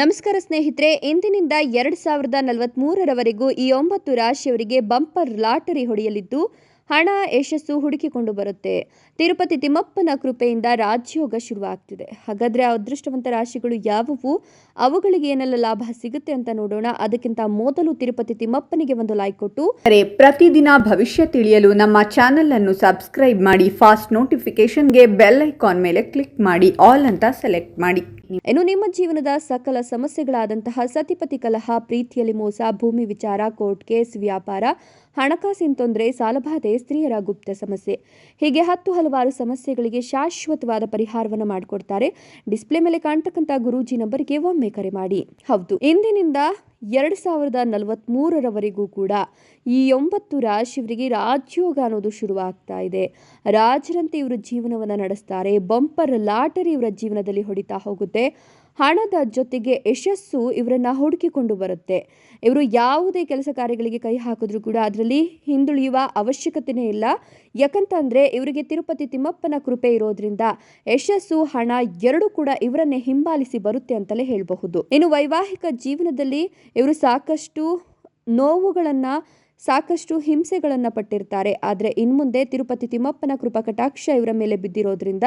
ನಮಸ್ಕಾರ ಸ್ನೇಹಿತರೆ, ಇಂದಿನಿಂದ ಎರಡು ಸಾವಿರದ ನಲವತ್ತ್ಮೂರರವರೆಗೂ ಈ ಒಂಬತ್ತು ರಾಶಿಯವರಿಗೆ ಬಂಪರ್ ಲಾಟರಿ ಹೊಡೆಯಲಿದ್ದು, ಹಣ, ಯಶಸ್ಸು ಹುಡುಕಿಕೊಂಡು ಬರುತ್ತೆ. ತಿರುಪತಿ ತಿಮ್ಮಪ್ಪನ ಕೃಪೆಯಿಂದ ರಾಜ್ಯೋಗ ಶುರುವಾಗ್ತಿದೆ. ಹಾಗಾದ್ರೆ ಅದೃಷ್ಟವಂತ ರಾಶಿಗಳು ಯಾವುವು? ಅವುಗಳಿಗೆ ಏನೆಲ್ಲ ಲಾಭ ಸಿಗುತ್ತೆ ಅಂತ ನೋಡೋಣ. ಅದಕ್ಕಿಂತ ಮೊದಲು ತಿರುಪತಿ ತಿಮ್ಮಪ್ಪನಿಗೆ ಒಂದು ಲೈಕ್ ಕೊಟ್ಟು ಪ್ರತಿದಿನ ಭವಿಷ್ಯ ತಿಳಿಯಲು ನಮ್ಮ ಚಾನೆಲ್ ಅನ್ನು ಸಬ್ಸ್ಕ್ರೈಬ್ ಮಾಡಿ, ಫಾಸ್ಟ್ ನೋಟಿಫಿಕೇಶನ್ಗೆ ಬೆಲ್ ಐಕಾನ್ ಮೇಲೆ ಕ್ಲಿಕ್ ಮಾಡಿ, ಆಲ್ ಅಂತ ಸೆಲೆಕ್ಟ್ ಮಾಡಿ. ಇನ್ನು ನಿಮ್ಮ ಜೀವನದ ಸಕಲ ಸಮಸ್ಯೆಗಳಾದಂತಹ ಸತಿಪತಿ ಕಲಹ, ಪ್ರೀತಿಯಲ್ಲಿ ಮೋಸ, ಭೂಮಿ ವಿಚಾರ, ಕೋರ್ಟ್ ಕೇಸ್, ವ್ಯಾಪಾರ, ಹಣಕಾಸಿನ ತೊಂದರೆ, ಸಾಲಬಾಧೆ, ಸ್ತ್ರೀಯರ ಗುಪ್ತ ಸಮಸ್ಯೆ. ಹೀಗೆ ಹತ್ತು ಹಲವಾರು ಸಮಸ್ಯೆಗಳಿಗೆ ಶಾಶ್ವತವಾದ ಪರಿಹಾರವನ್ನು ಮಾಡಿಕೊಡ್ತಾರೆ. ಡಿಸ್ಪ್ಲೇ ಮೇಲೆ ಕಾಣ್ತಕ್ಕಂಥ ಗುರೂಜಿ ನಂಬರ್ಗೆ ಒಮ್ಮೆ ಕರೆ ಮಾಡಿ. ಹೌದು, ಇಂದಿನಿಂದ ಎರಡು ಸಾವಿರದ ನಲವತ್ತ್ಮೂರರವರೆಗೂ ಕೂಡ ಈ ಒಂಬತ್ತು ರಾಶಿಯವರಿಗೆ ರಾಜ್ಯೋಗ ಅನ್ನೋದು ಶುರುವಾಗ್ತಾ ಇದೆ. ರಾಜರಂತೆ ಇವರು ಜೀವನವನ್ನು ನಡೆಸ್ತಾರೆ, ಬಂಪರ್ ಲಾಟರಿ ಇವರ ಜೀವನದಲ್ಲಿ ಹೊಡಿತಾ ಹೋಗುತ್ತೆ. ಹಣದ ಜೊತೆಗೆ ಯಶಸ್ಸು ಇವರನ್ನ ಹುಡುಕಿಕೊಂಡು ಬರುತ್ತೆ. ಇವರು ಯಾವುದೇ ಕೆಲಸ ಕಾರ್ಯಗಳಿಗೆ ಕೈ ಹಾಕಿದ್ರು ಕೂಡ ಅದರಲ್ಲಿ ಹಿಂದುಳಿಯುವ ಅವಶ್ಯಕತೆನೇ ಇಲ್ಲ. ಯಾಕಂತಂದ್ರೆ ಇವರಿಗೆ ತಿರುಪತಿ ತಿಮ್ಮಪ್ಪನ ಕೃಪೆ ಇರೋದ್ರಿಂದ ಯಶಸ್ಸು, ಹಣ ಎರಡೂ ಕೂಡ ಇವರನ್ನೇ ಹಿಂಬಾಲಿಸಿ ಬರುತ್ತೆ ಅಂತಲೇ ಹೇಳಬಹುದು. ಇನ್ನು ವೈವಾಹಿಕ ಜೀವನದಲ್ಲಿ ಇವರು ಸಾಕಷ್ಟು ನೋವುಗಳನ್ನು ಸಾಕಷ್ಟು ಹಿಂಸೆಗಳನ್ನು ಪಟ್ಟಿರ್ತಾರೆ. ಆದರೆ ಇನ್ಮುಂದೆ ತಿರುಪತಿ ತಿಮ್ಮಪ್ಪನ ಕೃಪಾ ಕಟಾಕ್ಷ ಇವರ ಮೇಲೆ ಬಿದ್ದಿರೋದ್ರಿಂದ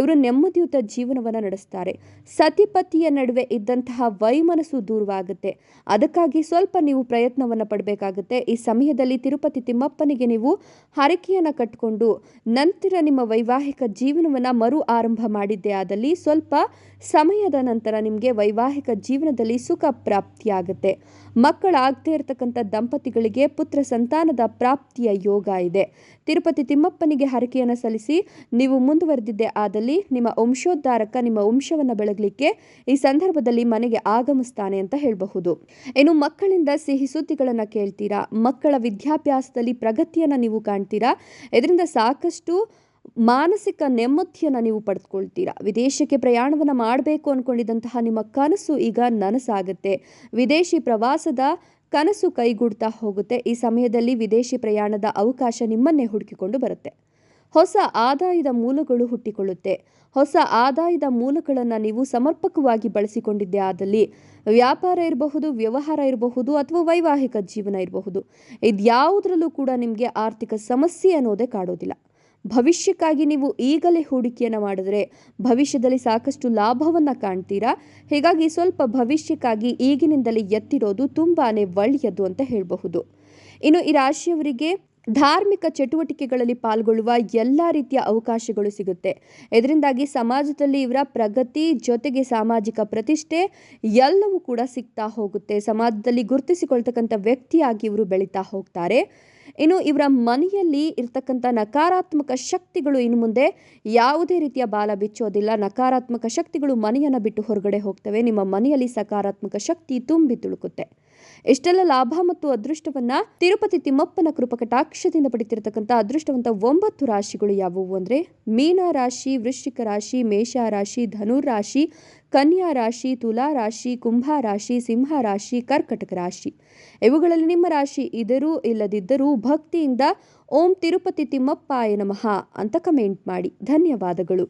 ಇವರು ನೆಮ್ಮದಿಯುತ ಜೀವನವನ್ನು ನಡೆಸ್ತಾರೆ. ಸತಿಪತಿಯ ನಡುವೆ ಇದ್ದಂತಹ ವೈಮನಸ್ಸು ದೂರವಾಗುತ್ತೆ. ಅದಕ್ಕಾಗಿ ಸ್ವಲ್ಪ ನೀವು ಪ್ರಯತ್ನವನ್ನು ಪಡಬೇಕಾಗುತ್ತೆ. ಈ ಸಮಯದಲ್ಲಿ ತಿರುಪತಿ ತಿಮ್ಮಪ್ಪನಿಗೆ ನೀವು ಹರಕೆಯನ್ನು ಕಟ್ಟಿಕೊಂಡು ನಂತರ ನಿಮ್ಮ ವೈವಾಹಿಕ ಜೀವನವನ್ನು ಮರು ಆರಂಭ ಮಾಡಿದ್ದೇ ಆದಲ್ಲಿ ಸ್ವಲ್ಪ ಸಮಯದ ನಂತರ ನಿಮಗೆ ವೈವಾಹಿಕ ಜೀವನದಲ್ಲಿ ಸುಖ ಪ್ರಾಪ್ತಿಯಾಗುತ್ತೆ. ಮಕ್ಕಳಾಗದೇ ಇರತಕ್ಕಂಥ ದಂಪತಿಗಳಿಗೆ ಪುತ್ರ ಸಂತಾನದ ಪ್ರಾಪ್ತಿಯ ಯೋಗ ಇದೆ. ತಿರುಪತಿ ತಿಮ್ಮಪ್ಪನಿಗೆ ಹರಕೆಯನ್ನು ಸಲ್ಲಿಸಿ, ನೀವು ಮುಂದುವರೆದಿದ್ದೇ ಆದಲ್ಲಿ ನಿಮ್ಮ ವಂಶೋದ್ಧಾರಕ ನಿಮ್ಮ ವಂಶವನ್ನು ಬೆಳಗಲಿಕ್ಕೆ ಈ ಸಂದರ್ಭದಲ್ಲಿ ಮನೆಗೆ ಆಗಮಿಸ್ತಾನೆ ಅಂತ ಹೇಳಬಹುದು. ಇನ್ನು ಮಕ್ಕಳಿಂದ ಸಿಹಿ ಸುದ್ದಿಗಳನ್ನು ಕೇಳ್ತೀರಾ? ಮಕ್ಕಳ ವಿದ್ಯಾಭ್ಯಾಸದಲ್ಲಿ ಪ್ರಗತಿಯನ್ನು ನೀವು ಕಾಣ್ತೀರಾ? ಇದರಿಂದ ಸಾಕಷ್ಟು ಮಾನಸಿಕ ನೆಮ್ಮದಿಯನ್ನು ನೀವು ಪಡೆದುಕೊಳ್ತೀರಾ? ವಿದೇಶಕ್ಕೆ ಪ್ರಯಾಣವನ್ನು ಮಾಡಬೇಕು ಅಂದ್ಕೊಂಡಿದ್ದಂತಹ ನಿಮ್ಮ ಕನಸು ಈಗ ನನಸಾಗುತ್ತೆ. ವಿದೇಶಿ ಪ್ರವಾಸದ ಕನಸು ಕೈಗೂಡ್ತಾ ಹೋಗುತ್ತೆ. ಈ ಸಮಯದಲ್ಲಿ ವಿದೇಶಿ ಪ್ರಯಾಣದ ಅವಕಾಶ ನಿಮ್ಮನ್ನೇ ಹುಡುಕಿಕೊಂಡು ಬರುತ್ತೆ. ಹೊಸ ಆದಾಯದ ಮೂಲಗಳು ಹುಟ್ಟಿಕೊಳ್ಳುತ್ತೆ. ಹೊಸ ಆದಾಯದ ಮೂಲಗಳನ್ನು ನೀವು ಸಮರ್ಪಕವಾಗಿ ಬಳಸಿಕೊಂಡಿದ್ದೇ ಆದಲ್ಲಿ ವ್ಯಾಪಾರ ಇರಬಹುದು, ವ್ಯವಹಾರ ಇರಬಹುದು ಅಥವಾ ವೈವಾಹಿಕ ಜೀವನ ಇರಬಹುದು. ಇದ್ಯಾವುದರಲ್ಲೂ ಕೂಡ ನಿಮಗೆ ಆರ್ಥಿಕ ಸಮಸ್ಯೆ ಅನ್ನೋದೇ ಕಾಡೋದಿಲ್ಲ. ಭವಿಷ್ಯಕ್ಕಾಗಿ ನೀವು ಈಗಲೇ ಹೂಡಿಕೆಯನ್ನು ಮಾಡಿದ್ರೆ ಭವಿಷ್ಯದಲ್ಲಿ ಸಾಕಷ್ಟು ಲಾಭವನ್ನು ಕಾಣ್ತೀರಾ? ಹೀಗಾಗಿ ಸ್ವಲ್ಪ ಭವಿಷ್ಯಕ್ಕಾಗಿ ಈಗಿನಿಂದಲೇ ಎತ್ತಿರೋದು ತುಂಬಾ ಒಳ್ಳೆಯದು ಅಂತ ಹೇಳಬಹುದು. ಇನ್ನು ಈ ರಾಶಿಯವರಿಗೆ ಧಾರ್ಮಿಕ ಚಟುವಟಿಕೆಗಳಲ್ಲಿ ಪಾಲ್ಗೊಳ್ಳುವ ಎಲ್ಲ ರೀತಿಯ ಅವಕಾಶಗಳು ಸಿಗುತ್ತೆ. ಇದರಿಂದಾಗಿ ಸಮಾಜದಲ್ಲಿ ಇವರ ಪ್ರಗತಿ ಜೊತೆಗೆ ಸಾಮಾಜಿಕ ಪ್ರತಿಷ್ಠೆ ಎಲ್ಲವೂ ಕೂಡ ಸಿಗ್ತಾ ಹೋಗುತ್ತೆ. ಸಮಾಜದಲ್ಲಿ ಗುರುತಿಸಿಕೊಳ್ತಕ್ಕಂಥ ವ್ಯಕ್ತಿಯಾಗಿ ಇವರು ಬೆಳೀತಾ ಹೋಗ್ತಾರೆ. ಇನ್ನು ಇವರ ಮನೆಯಲ್ಲಿ ಇರ್ತಕ್ಕಂಥ ನಕಾರಾತ್ಮಕ ಶಕ್ತಿಗಳು ಇನ್ನು ಮುಂದೆ ಯಾವುದೇ ರೀತಿಯ ಬಾಲ ಬಿಚ್ಚೋದಿಲ್ಲ. ನಕಾರಾತ್ಮಕ ಶಕ್ತಿಗಳು ಮನೆಯನ್ನು ಬಿಟ್ಟು ಹೊರಗಡೆ ಹೋಗ್ತವೆ. ನಿಮ್ಮ ಮನೆಯಲ್ಲಿ ಸಕಾರಾತ್ಮಕ ಶಕ್ತಿ ತುಂಬಿ ತುಳುಕುತ್ತೆ. ಇಷ್ಟೆಲ್ಲ ಲಾಭ ಮತ್ತು ಅದೃಷ್ಟವನ್ನ ತಿರುಪತಿ ತಿಮ್ಮಪ್ಪನ ಕೃಪಕಟಾಕ್ಷದಿಂದ ಪಡಿತಿರತಕ್ಕಂಥ ಅದೃಷ್ಟವಂತ ಒಂಬತ್ತು ರಾಶಿಗಳು ಯಾವುವು ಅಂದ್ರೆ ಮೀನ ರಾಶಿ, ವೃಶ್ಚಿಕ ರಾಶಿ, ಮೇಷ ರಾಶಿ, ಧನುರ್ ರಾಶಿ, ಕನ್ಯಾ ರಾಶಿ, ತುಲಾ ರಾಶಿ, ಕುಂಭ ರಾಶಿ, ಸಿಂಹ ರಾಶಿ, ಕರ್ಕಟಕ ರಾಶಿ. ಇವುಗಳಲ್ಲಿ ನಿಮ್ಮ ರಾಶಿ ಇದರೂ ಇಲ್ಲದಿದ್ದರೂ ಭಕ್ತಿಯಿಂದ ಓಂ ತಿರುಪತಿ ತಿಮ್ಮಪ್ಪಾಯ ನಮಃ ಅಂತ ಕಮೆಂಟ್ ಮಾಡಿ. ಧನ್ಯವಾದಗಳು